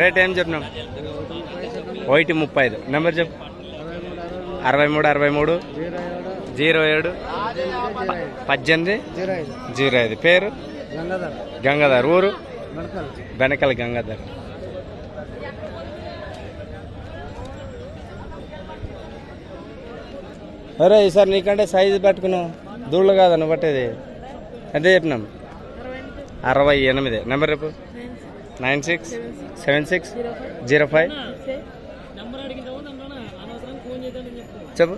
Rate ఏం చెప్పినాం ఒకటి ముప్పై ఐదు. నెంబర్ చెప్పు. అరవై మూడు అరవై మూడు. జీరో ఏడు. పద్దెనిమిది. జీరో ఐదు. పేరు? గంగాధర్. ఊరు? బెనకల్ గంగాధర్. అరే ఈసారి నీకంటే సైజు పట్టుకున్నావు. దూళ్ళు కాదు నువ్వు పట్టేది. ఎంత చెప్పినాం? అరవై ఎనిమిది. నెంబర్ రేపు nine six seven six zero five. చెప్పు.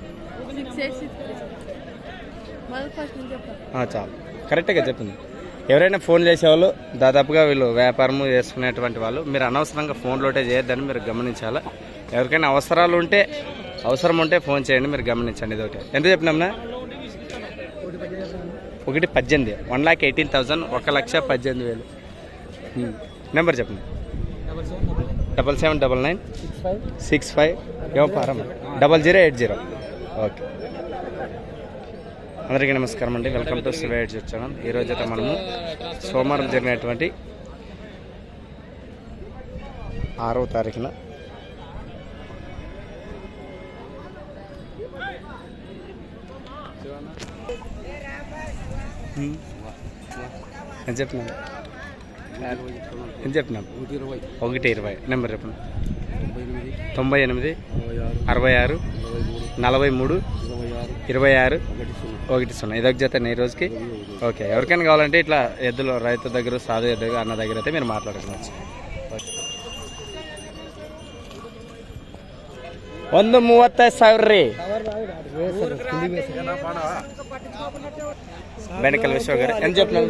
చాలు. కరెక్ట్గా చెప్పింది. ఎవరైనా ఫోన్ చేసేవాళ్ళు దాదాపుగా వీళ్ళు వ్యాపారము చేసుకునేటువంటి వాళ్ళు మీరు అనవసరంగా ఫోన్లోటే చేయొద్దని మీరు గమనించాలా? ఎవరికైనా అవసరాలు ఉంటే అవసరం ఉంటే ఫోన్ చేయండి మీరు గమనించండి ఇది ఒకటి ఎంత చెప్పినాంనా ఒకటి పద్దెనిమిది. వన్ ల్యాక్ ఎయిటీన్ థౌజండ్ ఒక లక్ష పద్దెనిమిది వేలు. నెంబర్ చెప్పండి. Double seven double nine. Six five. వ్యాపారం double zero eight zero. Okay. అందరికీ నమస్కారం అండి. Welcome to Shiva aids channel. ఈరోజు అయితే మనము సోమవారం జరిగినటువంటి ఆరవ తారీఖున. ఎంత చెప్పినాం ఎంత చెప్పినాం ఇరవై ఒకటి ఇరవై నెంబర్ చెప్పండి తొంభై ఎనిమిది తొంభై ఎనిమిది ఇరవై ఆరు అరవై ఆరు నలభై మూడు నలభై మూడు ఇరవై ఆరు ఇరవై ఆరు ఒకటి సున్నా ఒకటి సున్నా ఇదొక జత ఈ రోజుకి ఓకే ఎవరికైనా కావాలంటే ఇట్లా ఎద్దులు రైతు దగ్గర సాధు ఎద్దు అన్న దగ్గర అయితే మీరు మాట్లాడుకోవచ్చు ಒಂದು ಮೂವತ್ತೈದು ಸಾವಿರ ರೀ బెనకల్ విశ్వ గారు. ఎంత చెప్పినాం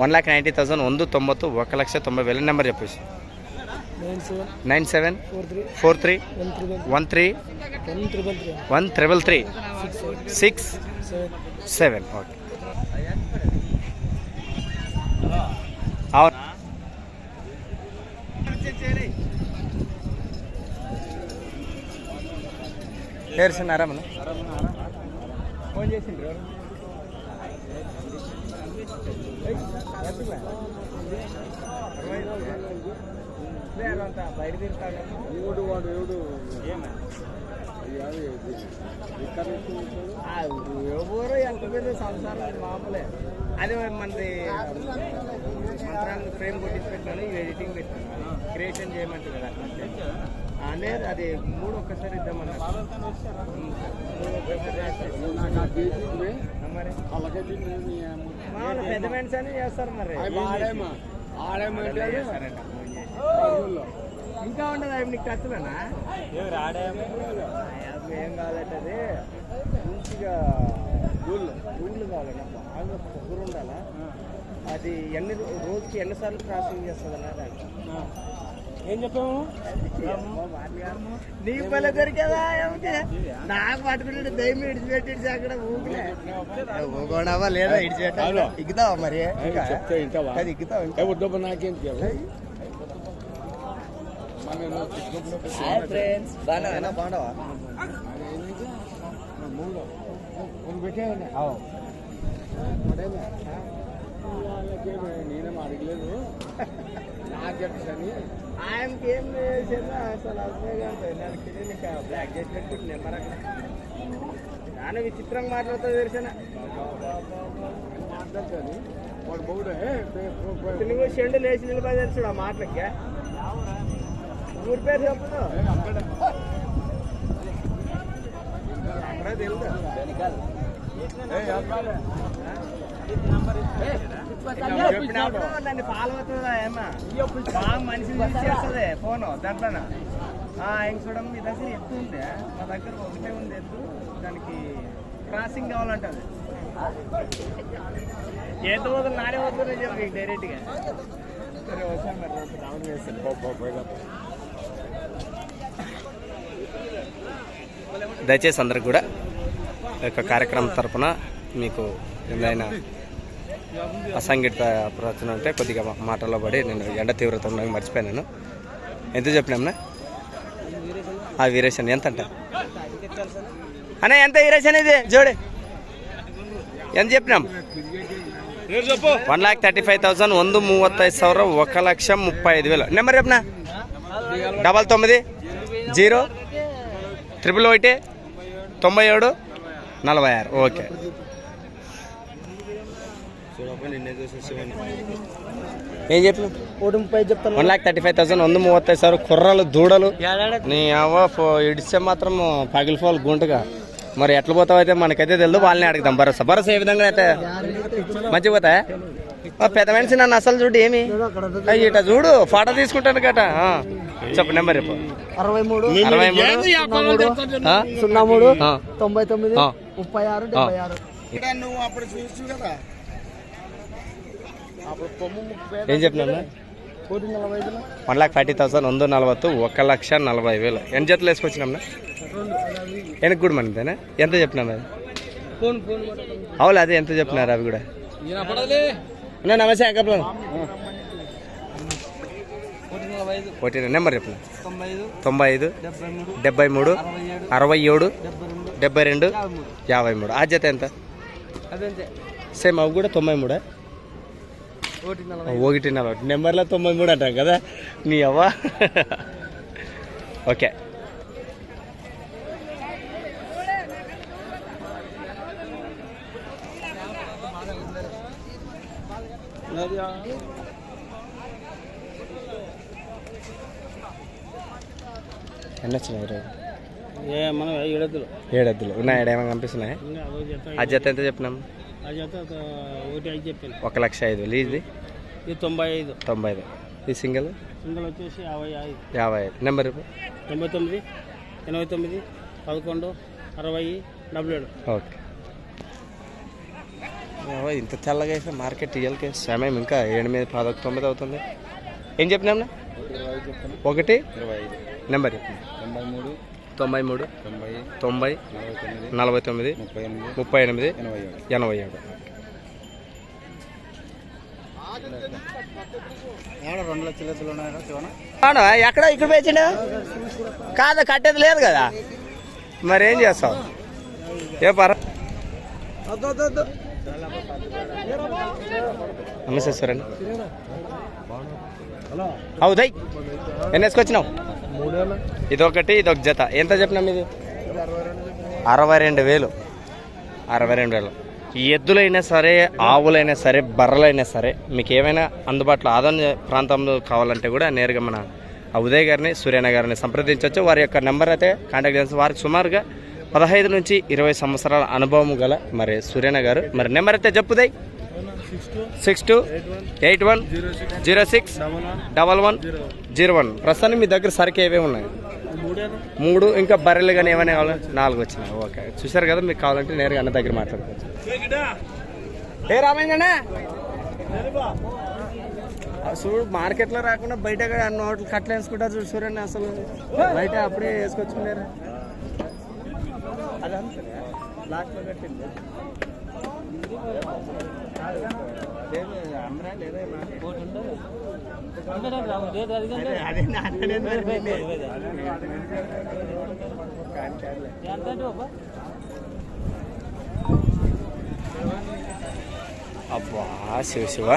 వన్ ల్యాక్ నైంటీ థౌసండ్ ఒందు తొంభై ఒక లక్ష తొంభై వేల నెంబర్ చెప్పేసి. Nine seven four three one three one triple three six seven. Okay. అవును. ఏర్చున్నారా మనం ఫోన్ చేసిండ్రు బయట తిరుగుతాడు ఎవడు వాడు ఎవడు ఎవరు ఎంత పెద్ద సంసారం అది మామూలే. అది మనది మంత్రాన్ని ఫ్రేమ్ కొట్టించి పెట్టాను ఎడిటింగ్ పెట్టాను. క్రియేషన్ చేయమంటారు కదా. అనేది అది మూడు ఒక్కసారి ఇద్దామన్నారు పెద్ద మనిషి అని చేస్తారు మరి. ఇంకా ఉండదు అవి నీకు టచ్లోనా ఏం కావాలంటే మంచిగా గూళ్ళు. గూళ్ళు కావాలన్నా బాగా పొగురు ఉండాలా? అది ఎన్ని రోజుకి ఎన్నిసార్లు క్రాసింగ్ చేస్తుంది అన్న దాంట్లో ఏం చెప్పాము నీ పల్లె దొరికేదా నాకు పట్టుకుంటే దయ్యం ఇడిచిపెట్టి అక్కడ ఊకోడావా లేదా ఇడిచిపెట్టాలి? ఇగ్గుతావా మరి? అది ఇగ్గుతావా? వద్దబ్బా నాకేం ఫ్రెండ్స్. బాగున్నావా? బాగున్నావా? నేనేం అడగలేదు. నాకు చెప్పని ఆయనకి ఏం చేసినా అసలు నాకు తెలియదు బ్లాక్ చేసి పెట్టుకుంటు నెంబర్ అక్కడ? చాలా విచిత్రంగా మాట్లాడుతూ తెలిసిన మాట్లాడతాను. వాడు బౌడే నువ్వు షెండు లేచి నిలబడి తెలుసు ఆ మాటలకి? ఊరి పేరు చెప్పదు అక్కడ. తెలుసు. చెప్పినప్పుడు నన్ను ఫాలో అవుతుందా ఏమా? బాగా మనిషిని చూసి చేస్తుంది ఫోన్ దాంట్లో ఇంక చూడడం మీ దగ్గర ఎత్తు ఉంది. మా దగ్గర ఒకటే ఉంది ఎత్తు. దానికి క్రాసింగ్ కావాలంటది. ఏదో వదులు నానే వద్దు చెప్పి డైరెక్ట్గా సరే వచ్చాను మరి రేపు డౌన్ చేస్తాను. దయచేసి అందరికి కూడా ఈ యొక్క కార్యక్రమం తరపున మీకు ఏదైనా అసంఘటిత ప్రవర్తన ఉంటే కొద్దిగా మా- మాటల్లో పడి నేను ఎండ తీవ్రత ఉండగా మర్చిపోయాను ఎంత చెప్పినామన్నా ఆ వీరేషన్ ఎంత అంట అన్న ఎంత వీరేషన్ ఇది జోడే ఎంత చెప్పినాం one lakh thirty five thousand ಒಂದು ಮೂವತ್ತೈದು ಸಾವಿರ ఒక లక్ష ముప్పై ఐదు వేలు నెంబర్ చెప్పనా డబల్ తొమ్మిది జీరో ట్రిపుల్ ఒకటి తొంభై ఏడు నలభై ఆరు ఓకే ఏం చెప్పు ముప్పై చెప్తాను. One lakh thirty five thousand వంద మూవత్తై సార్ కుర్రలు దూడలు. నీ అవ్వ ఇడిస్తే మాత్రం పగిలిపోవాలి గుంటగా. మరి ఎట్లా పోతావు అయితే మనకైతే తెలుదు వాళ్ళని అడుగుదాం. భరోసా భరోసా ఏ విధంగా అయితే మంచి పోతా పెద్ద మనిషి నన్ను అసలు చూడు ఏమి? ఇట చూడు ఫోటో తీసుకుంటాను కట చెప్పు నెంబర్ అరవై మూడు అరవై మూడు. సున్నా మూడు తొంభై తొమ్మిది ముప్పై ఆరు నువ్వు అప్పుడు కదా ఏం చెప్పినా నలభై వన్ ల్యాక్ ఫార్టీ థౌసండ్ వంద నలవత్తు ఒక లక్ష నలభై వేలు. ఎన్ని జతలు వేసుకొచ్చినాం వెనక్కి కూడా మనదేనా ఎంత చెప్పినాం అది అవును అదే ఎంత చెప్పినారు అవి కూడా. అన్నా నమస్తే అంకప్లం. నలభై ఒకటి నెంబర్ చెప్పిన తొంభై ఐదు. డెబ్బై మూడు. అరవై ఏడు. డెబ్బై రెండు. యాభై మూడు. ఆ జత ఎంత? సేమ్ అవి కూడా తొంభై మూడా? నలభై ఒకటి నలభై నెంబర్లో తొంభై మూడు అంటాం కదా? నీ అవ్వ. ఓకే. ఎన్ని వచ్చినాయి ఈరోజు ఏడెద్దులు. ఏడద్దులు. ఉన్నాయి? ఏడేమైనా కనిపిస్తున్నాయి? ఆ జత ఎంత చెప్పినాం? ఆ జత ఒక ఒకటి ఐదు చెప్పాను. ఒక లక్ష ఐదు వేలు. ఇది? ఇది తొంభై ఐదు. తొంభై ఐదు. ఈ సింగిల్? సింగల్ వచ్చేసి యాభై ఐదు. యాభై ఐదు. నెంబర్? తొంభై తొమ్మిది ఎనభై తొమ్మిది పదకొండు అరవై డెబ్బై ఏడు. ఓకే. ఇంత తెల్లగా అయితే మార్కెట్ ఇయ్యాలకి సమయం ఇంకా ఎనిమిది పదొక తొమ్మిది అవుతుంది. ఏం చెప్పినాం ఒకటి? ఇరవై ఐదు. నెంబర్? చెప్పండి తొంభై మూడు. తొంభై మూడు తొంభై నలభై తొమ్మిది ముప్పై ఎనిమిది ఎనభై ఏడు. ఎక్కడ ఇక్కడ వేసిండు కాదు కట్టేది లేదు కదా. మరి ఏం చేస్తావు? ఏ పర నమస్తే సార్ అండి. అవుదయ్ ఎన్ని వేసుకొచ్చినావు ఇదొకటి ఇదొక జత. ఎంత చెప్పినాం ఇది అరవై రెండు వేలు. అరవై రెండు వేలు. ఈ ఎద్దులైనా సరే ఆవులైనా సరే బర్రెలైనా సరే మీకు ఏమైనా అందుబాటులో ఆదరణ ప్రాంతంలో కావాలంటే కూడా నేరుగా మన ఆ ఉదయ్ గారిని సూర్యన గారిని సంప్రదించవచ్చు వారి యొక్క నెంబర్ అయితే కాంటాక్ట్ చేసి వారికి సుమారుగా పదహైదు నుంచి ఇరవై సంవత్సరాల అనుభవం గల మరి సూర్యన గారు. మరి నెంబర్ అయితే చెప్పుదయ్ six two eight one zero six double one zero one. ప్రస్తుతానికి మీ దగ్గర సరికి ఏవేవి ఉన్నాయి? మూడు ఇంకా బర్రెలు కానీ ఏమైనా కావాలి? నాలుగు వచ్చినాయి. ఓకే. చూసారు కదా మీకు కావాలంటే నేరుగా అన్న దగ్గర మాట్లాడుకోవచ్చు. ఏ రామైందన్నా చూడు మార్కెట్లో రాకుండా బయట అన్ని హోటల్ కట్టలు వేసుకుంటారు చూడు చూడండి అసలు. బయట అప్పుడే వేసుకొచ్చుకున్నారు అదంతా లాస్ట్లో కట్టింది. అబ్బా శివ శివ.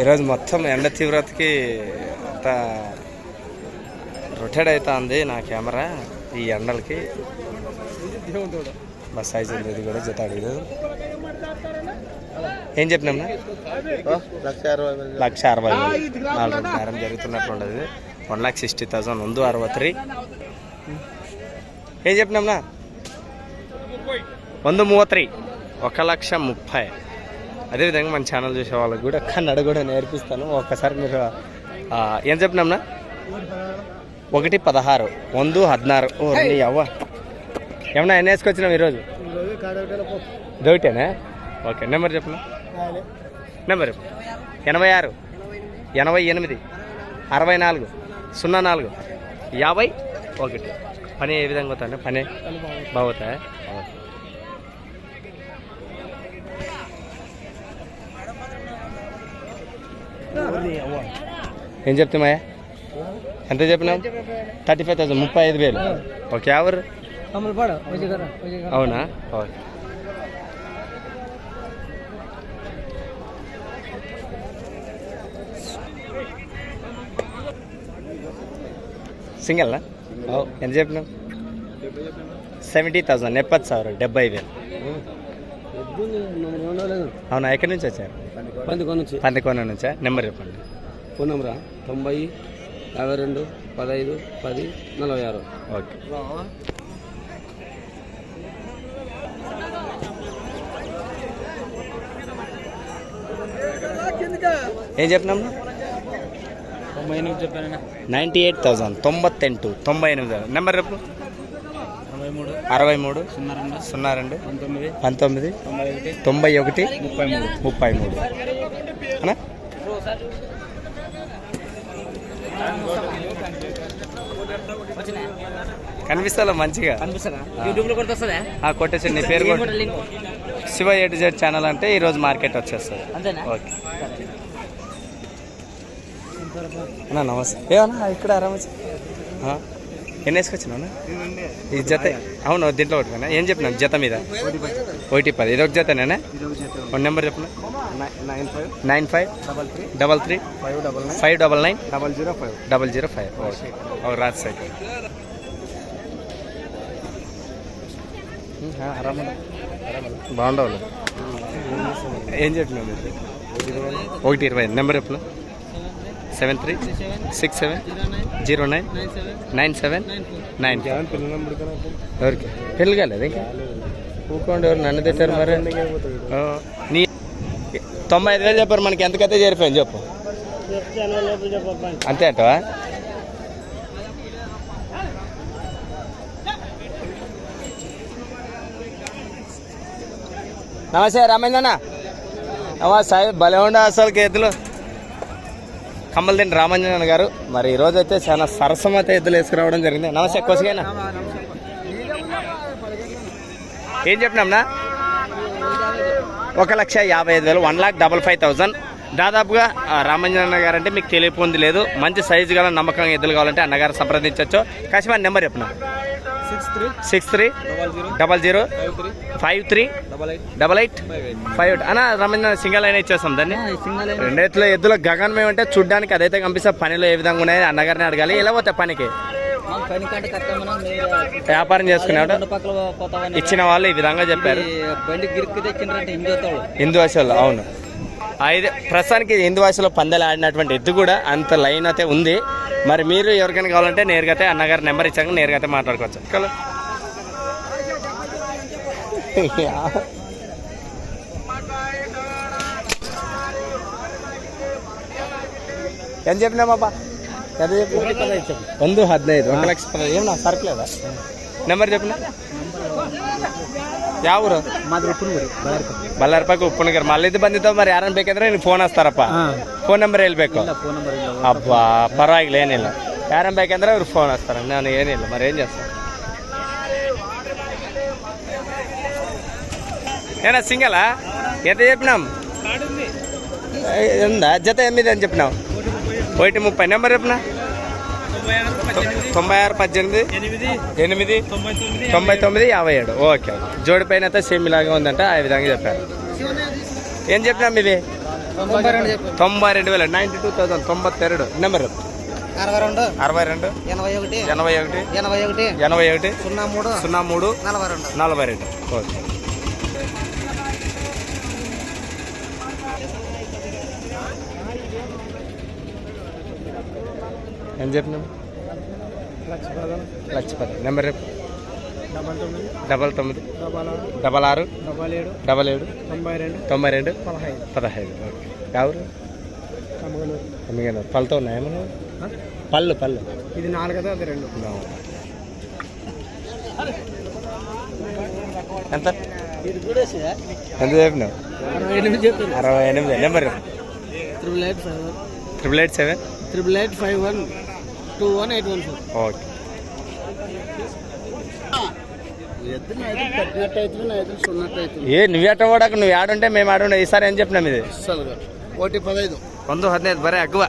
ఈరోజు మొత్తం ఎండ తీవ్రతకి అంత రొటేట్ అవుతుంది నా కెమెరా ఈ ఎండలకి. బస్ సైజ్ ఇది కూడా జత అడిగదు ఏం చెప్పినాం? లక్ష అరవై నాలుగు నేరం జరుగుతున్నట్లుండదు వన్ లాక్ సిక్స్టీ థౌసండ్ వంద అరవై త్రీ. ఏం చెప్పినాంనా వంద మూవత్రీ ఒక లక్ష ముప్పై. అదేవిధంగా మన ఛానల్ చూసే వాళ్ళకి కూడా కన్నడ కూడా నేర్పిస్తాను. ఒక్కసారి మీరు ఏం చెప్పినాంనా ఒకటి పదహారు. వంద హద్నారు. ఓ అవ్వ. ఏమన్నా ఎన్ని వేసుకొచ్చినాం ఈరోజు డౌటేనా ఓకే నెంబర్ చెప్పనా? నెంబర్ ఎనభై ఆరు ఎనభై ఎనిమిది అరవై నాలుగు సున్నా నాలుగు యాభై ఒకటి. పని ఏ విధంగా అవుతా పని బాగుతా ఏం చెప్తామయ్యా ఎంత చెప్పినాం థర్టీ ఫైవ్ థౌసండ్ ముప్పై ఐదు వేలు. ఓకే ఎవరు? అవునా? ఓకే. సింగిల్నా? ఎంత చెప్పిన సెవెంటీ థౌసండ్ ఎప్పటి సార్? డెబ్బై వేలు. అవునా ఎక్కడి నుంచి వచ్చారు? పందికోన నుంచి. పందికోన నుంచా? నెంబర్ చెప్పండి. ఫోన్ నెంబరా? తొంభై యాభై రెండు పదహైదు పది నలభై ఆరు. ఓకే. ఏం చెప్పినాం నైంటీ ఎయిట్ థౌసండ్ తొంభత్తెంటు తొంభై ఎనిమిది. నెంబర్ రేపు అరవై మూడు. సున్నా రెండు. పంతొమ్మిది. తొంభై ఒకటి. తొంభై ముప్పై మూడు. ముప్పై మూడు. కనిపిస్తా మంచిగా? కొట్టేసి నీ పేరు. Shiva A to Z channel అంటే ఈరోజు మార్కెట్ వచ్చేస్తుంది. ఓకే. అన్నా నమస్తే. ఏమన్నా ఇక్కడ ఆరామచ్చు ఎన్ని వేసుకొచ్చినా ఈ జత అవును దీంట్లో ఒకటి ఏం చెప్పినా జత మీద? ఒకటి పది. ఇది ఒక జతనేనా వన్ నెంబర్ చెప్పిన nine five nine five double three double three five double nine five double nine double zero five double zero five okay Raj cycle బాగుండవు ఏం చెప్పినావు ఒకటి ఇరవై నెంబర్ చెప్పిన seven three six seven zero nine nine seven nine seven number ఎవరికి? పెళ్ళి కాలేదు ఇంకా? ఊకోండి ఎవరు నన్ను తెచ్చారు మరి. నీ తొంభై ఐదు వేలు చెప్పారు మనకి ఎంతకైతే చేరిపోయింది చెప్పు. అంతే అంటవా? నమస్తే రామేంద్రన్న సాయి భలే ఉండ అసలు కేతులు. కమ్మలదండి రామంజనన్ గారు. మరి ఈరోజు అయితే చాలా సరసమైతే ఎద్దులు వేసుకురావడం జరిగింది. నమస్తే కొసగైనా ఏం చెప్పినాంనా ఒక లక్ష యాభై ఐదు వేలు one lakh double five thousand. దాదాపుగా ఆ, రామంజనన్న గారు అంటే మీకు తెలియపోంది లేదు. మంచి సైజు గల నమ్మకంగా ఎద్దులు కావాలంటే అన్నగారు సంప్రదించవచ్చు కాశ్మీర్ నెంబర్ చెప్పిన? Six three double zero five three double eight five eight అన్న రామంజన సింగల్ అయినా ఇచ్చేస్తాం దాన్ని. రెండేట్లో ఎద్దుల గగనం అంటే చూడ్డానికి అదైతే కనిపిస్తే పనిలో ఏ విధంగా ఉన్నాయి అన్నగారిని అడగాలి. ఎలా పోతాయి పనికి? వ్యాపారం పోతావని ఇచ్చిన వాళ్ళు ఈ విధంగా చెప్పారు. హిందూ భాషలో అవును. అయితే ప్రస్తుతానికి హిందూ భాషలో పందాలు ఆడినటువంటి ఎద్దు కూడా అంత లైన్ అయితే ఉంది. మరి మీరు ఎవరికైనా కావాలంటే నేరుగా అయితే అన్నగారి నెంబర్ ఇచ్చాక నేరుగా అయితే మాట్లాడుకోవచ్చు. కదా ఎంత చెప్పినా బాబా? ఎంత చెప్పి? వంద హద్నైదు రెండు లక్షలు ఏమన్నా సరుకులేదా నెంబర్ చెప్పినా ಯಾವ ಊರು మాది ఉప్పుడు ಬಳ್ಳಾರಿಪಾಕ ಉಪ್ಪುನಗರ್ ಮಲ್ಲಿದ್ದು ಬಂದಿದ್ದಾವೆ మరి ಯಾರನ್ನ ಬೇಕಂದ್ರೆ ನೀವು ಫೋನ್ ಹಚ್ತಾರಪ್ಪ ಫೋನ್ ನಂಬರ್ ಹೇಳ್ಬೇಕು ఫోన్ నెంబర్ ಅಬ್ಬ ಪರವಾಗಿಲ್ಲ ಏನಿಲ್ಲ ಯಾರನ್ನ ಬೇಕಂದ್ರೆ ಅವ್ರು ಫೋನ್ ಹಚ್ತಾರೆ ನಾನು ಏನಿಲ್ಲ మరి ఏం చేస్తాను ఏనా సింగలా ఎంత చెప్పినాం ఉందా జత ఎనిమిది అని చెప్పినావు ఒకటి ముప్పై నెంబర్ చెప్పినా తొంభై ఆరు పద్దెనిమిది? ఎనిమిది. తొంభై తొమ్మిది. యాభై ఏడు. Okay okay. జోడి పైన అయితే సేమ్ ఇలాగే ఉందంట ఆ విధంగా చెప్పారు. ఏం చెప్పినాం ఇది? తొంభై రెండు తొంభై రెండు వేల నైంటీ టూ థౌసండ్ తొంభత్తెరడు నెంబర్? అరవై రెండు. అరవై రెండు. ఎనభై ఒకటి. ఎనభై ఒకటి. ఎనభై ఒకటి. ఎనభై ఒకటి. సున్నా మూడు. సున్నా మూడు. నలభై రెండు. నలభై రెండు. ఓకే. ఏం చెప్పినాం? లక్ష పది నెంబర్ రేపు డబల్ తొమ్మిది. డబల్ తొమ్మిది. డబల్ ఆరు. డబల్ ఆరు. డబల్ ఏడు. డబల్ ఏడు. తొంభై రెండు. తొంభై రెండు. పదహైదు. పదహైదు. ఓకే. ఎవరు? కమ్మగనూరు. పళ్ళతో ఉన్నాయేమన్నా పళ్ళు పళ్ళు. ఇది నాలుగదో అది రెండు. ఎంత? ఎంత చెప్పినావు? అరవై ఎనిమిది చెప్తాను అరవై ఎనిమిది. Number triple eight five one triple eight seven triple eight five one two one eight one four. Okay. ఏ నువ్వు ఎట్ట కూడా నువ్వు ఆడుంటే మేము ఆడుండే ఈసారి ఏం చెప్పినాం ఇది? ఒకటి పదహైదు వంద హదినైదు బరే ఎక్కువ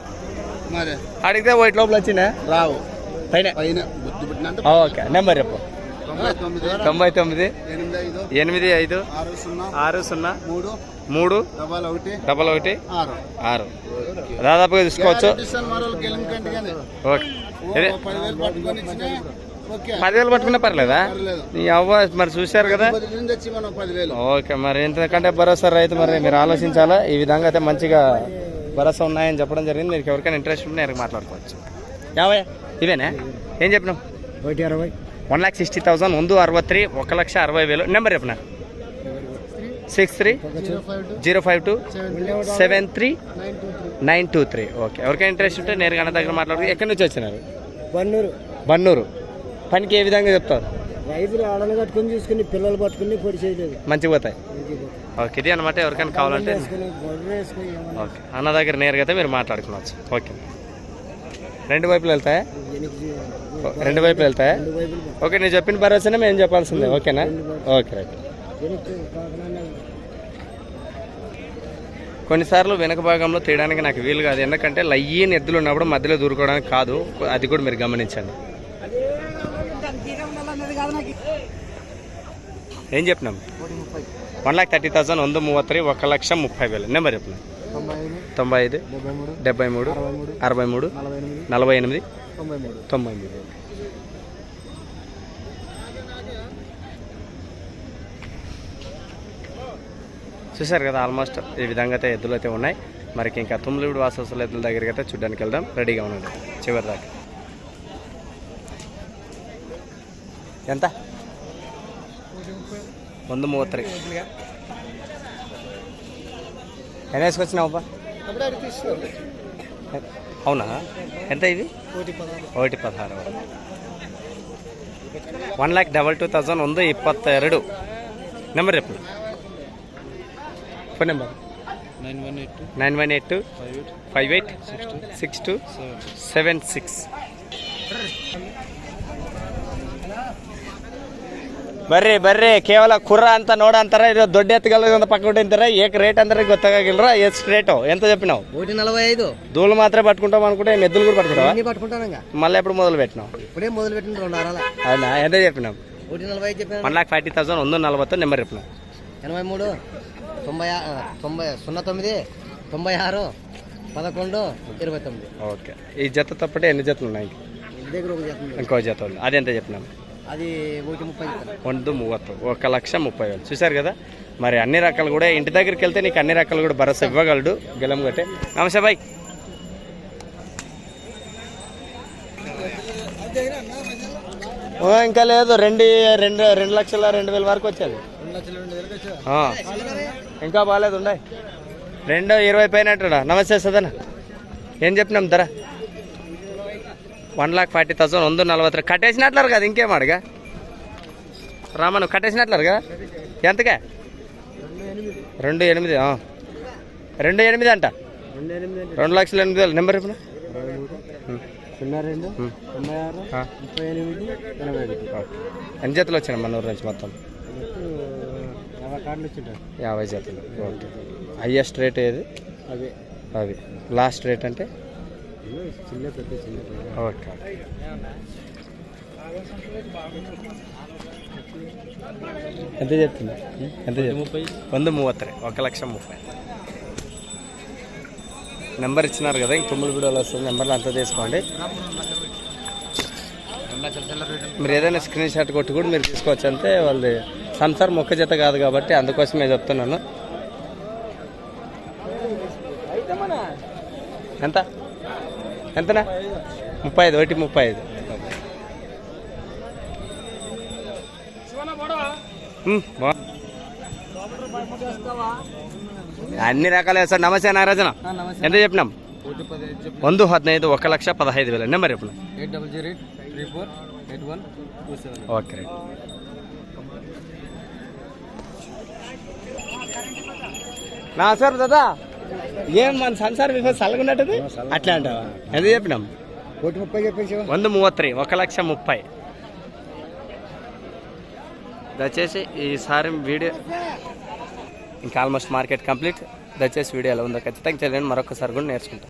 మరి? అడిగితే ఒకటి లోపల వచ్చినా? రావు. పైన. ఓకే నెంబర్ చెప్పు. తొంభై తొమ్మిది. ఎనిమిది ఐదు. ఆరు సున్నా. మూడు. మూడు. డబ్బాలు ఒకటి. డబల్ ఒకటి. ఆరు. ఆరు. దాదాపుగా తీసుకోవచ్చు ఓకే. పదివేలు పట్టుకున్నా పర్లేదా? అవ్వ మరి చూశారు కదా? ఓకే మరి ఎందుకంటే భరోసా రైతు మరి మీరు ఆలోచించాలా? ఈ విధంగా అయితే మంచిగా భరోసా ఉన్నాయని చెప్పడం జరిగింది. మీకు ఎవరికైనా ఇంట్రెస్ట్ ఉంటే నేను మాట్లాడుకోవచ్చు. యాభై ఇవేనా? ఏం చెప్పినాం ఒకటి అరవై. వన్ ల్యాక్ సిక్స్టీ థౌసండ్ ముందు అరవై ఒక లక్ష అరవై వేలు. నెంబర్ చెప్పిన? Six three zero five two seven three nine two three. Okay. ఎవరికైనా ఇంట్రెస్ట్ ఉంటే నేరుగా అన్న దగ్గర మాట్లాడుతూ ఎక్కడి నుంచి వచ్చినారు? బన్నూరు. బన్నూరు. పనికి ఏ విధంగా చెప్తారు? రైతులు ఆడలు కట్టుకుని చూసుకుని పిల్లలు పట్టుకుని పొడి చేయలేదు. మంచిగా పోతాయి. ఓకే. ఇది అనమాట ఎవరికైనా కావాలంటే ఓకే. అన్న దగ్గర నేరుగా అయితే మీరు మాట్లాడుకోవచ్చు. ఓకే. రెండు వైపులు వెళ్తాయా? రెండు వైపులు వెళ్తాయా? ఓకే. నేను చెప్పిన భరోసానే మేము చెప్పాల్సిందే. ఓకేనా? Okay right. కొన్నిసార్లు వెనక భాగంలో తీయడానికి నాకు వీలు కాదు. ఎందుకంటే లయ్యని ఎద్దులు ఉన్నప్పుడు మధ్యలో దూరుకోవడానికి కాదు. అది కూడా మీరు గమనించండి. ఏం చెప్పినాం? వన్ ల్యాక్ థర్టీ థౌసండ్ వంద మూవత్తి ఒక లక్ష ముప్పై వేలు. నెంబర్ చెప్పినాం? తొంభై ఐదు డెబ్బై మూడు అరవై మూడు నలభై ఎనిమిది నలభై ఎనిమిది తొంభై మూడు. చూశారు కదా ఆల్మోస్ట్ ఈ విధంగా అయితే ఎద్దులు అయితే ఉన్నాయి మరికి ఇంకా తుమ్మిలిడు వాసస్తుల ఎద్దుల దగ్గరికి అయితే చూడడానికి వెళ్దాం రెడీగా ఉండండి చివరి దాకా ఎంత వంద మూవత్తరి ఎన్ని వేసుకొచ్చినావు అవునా ఎంత ఇది కోటి పదహారు ఒకటి పదహారు one lakh double two thousand ಒಂದು ಇಪ್ಪತ್ತೆರಡು ನಂಬರ್ చెప్పు phone number nine one eight nine one eight two five eight five eight six two seven six ಬರ್ರಿ ಬರ್ರಿ ಕೇವಲ ಕುರ್ರ ಅಂತ ನೋಡ ಅಂತಾರ ಇದು ದೊಡ್ಡ ಎತ್ತುಗಳ ಒಂದು ಪಕ್ಕ ಹೊಟ್ಟಿಂತಾರ ಏಕ್ ರೇಟ್ ಅಂದ್ರೆ ಗೊತ್ತಾಗಿಲ್ರ ಎಷ್ಟು ರೇಟು ఎంత చెప్పినావు ఒకటి నలభై ఐదు దూలు మాత్రమే పట్టుకుంటాం అనుకుంటే ఏం ఎద్దులు కూడా పట్టుకుంటావా అన్ని పట్టుకుంటాను ఇంకా మళ్ళీ ఎప్పుడు మొదలు పెట్టినావు ఇప్పుడే మొదలు పెట్టిన రెండు అరాల అవునా ఎంత చెప్పినాం ఒకటి నలభై ఐదు చెప్పాను వన్ లాక్ ఫార్టీ థౌసండ్ ಒಂದು నలభై నెంబర్ చెప్పినాం ఎనభై మూడు తొంభై ఆ- తొంభై సున్నా తొమ్మిది తొంభై ఆరు పదకొండు ఇరవై తొమ్మిది ఓకే ఈ జత తప్పటే ఎన్ని జతలు ఉన్నాయి ఇంటి దగ్గర ఒక చేస్తుంది ఇంకో జత ఉంది అది ఎంత చెప్పినాం అది ఒకటి ముప్పై చెప్పాను ಒಂದು ಮೂವತ್ತು ఒక లక్ష ముప్పై వేలు చూశారు కదా మరి అన్ని రకాలు కూడా ఇంటి దగ్గరికి వెళ్తే నీకు అన్ని రకాలు కూడా భరోసా ఇవ్వగలడు గెలం గట్టే నమస్తే బాయ్ ఓ, ఇంకా లేదు రెండు రెండు రెండు లక్షల రెండు వేల వరకు వచ్చేది ఆ. ఇంకా బాగాలేదు ఉండే రెండు ఇరవై పైన నమస్తే సదన. ఏం చెప్పినాం ధర? వన్ లాక్ ఫార్టీ థౌసండ్ వంద నలభై కట్టేసినట్లరు కదా ఇంకేం అడగా? రామను కట్టేసినట్లరు కదా? ఎంతకే? రెండు ఎనిమిది. రెండు ఎనిమిది అంట. రెండు లక్షల ఎనిమిది వేలు. నెంబర్ ఇప్పుడు సున్నా రెండు తొంభై ఆరు ముప్పై ఎనిమిది ఎనభై జతలు వచ్చినాయి మన ఊరు నుంచి మొత్తం? యాభై జతలు ఓకే. హయ్యెస్ట్ రేట్ ఏది? అవే. అది లాస్ట్ రేట్ అంటే? ఓకే. ఎంత చెప్తుంది ఎంత ముప్పై. వంద మూవత్తరే ఒక లక్ష ముప్పై. నెంబర్ ఇచ్చినారు కదా ఇంక తొమ్మిది వీడియోలు వస్తుంది. నెంబర్లు అంతా తీసుకోండి. మీరు ఏదైనా స్క్రీన్ షాట్ కొట్టి కూడా మీరు తీసుకోవచ్చు అంతే వాళ్ళు సంసారం మొక్క జత కాదు కాబట్టి అందుకోసమే చెప్తున్నాను. ఎంత? ఎంతనా? ముప్పై ఐదు ఒకటి ముప్పై ఐదు. అన్ని రకాలు వేస్తాడు నమస్తే నారాజన ఎంత చెప్పినాం? వంద హద్నైదు ఒక లక్ష పదహైదు వేల. నెంబర్ చెప్పిన? Eight double zero eight three four eight one two seven okay right నమస్కారం దాదా ఏం మన సంసారం ఇప్పుడు చల్లగున్నట్టుది అట్లా అంటావా? ఎంత చెప్పినాం? ఒకటి ముప్పై చెప్పేసి వంద మూవత్తి ఒక లక్ష ముప్పై. దయచేసి ఈసారి వీడియో ఇంకా ఆల్మోస్ట్ మార్కెట్ కంప్లీట్. దయచేసి వీడియో ఎలా ఉందో ఖచ్చితంగా తెలియని మరొకసారి కూడా నేర్చుకుంటాం.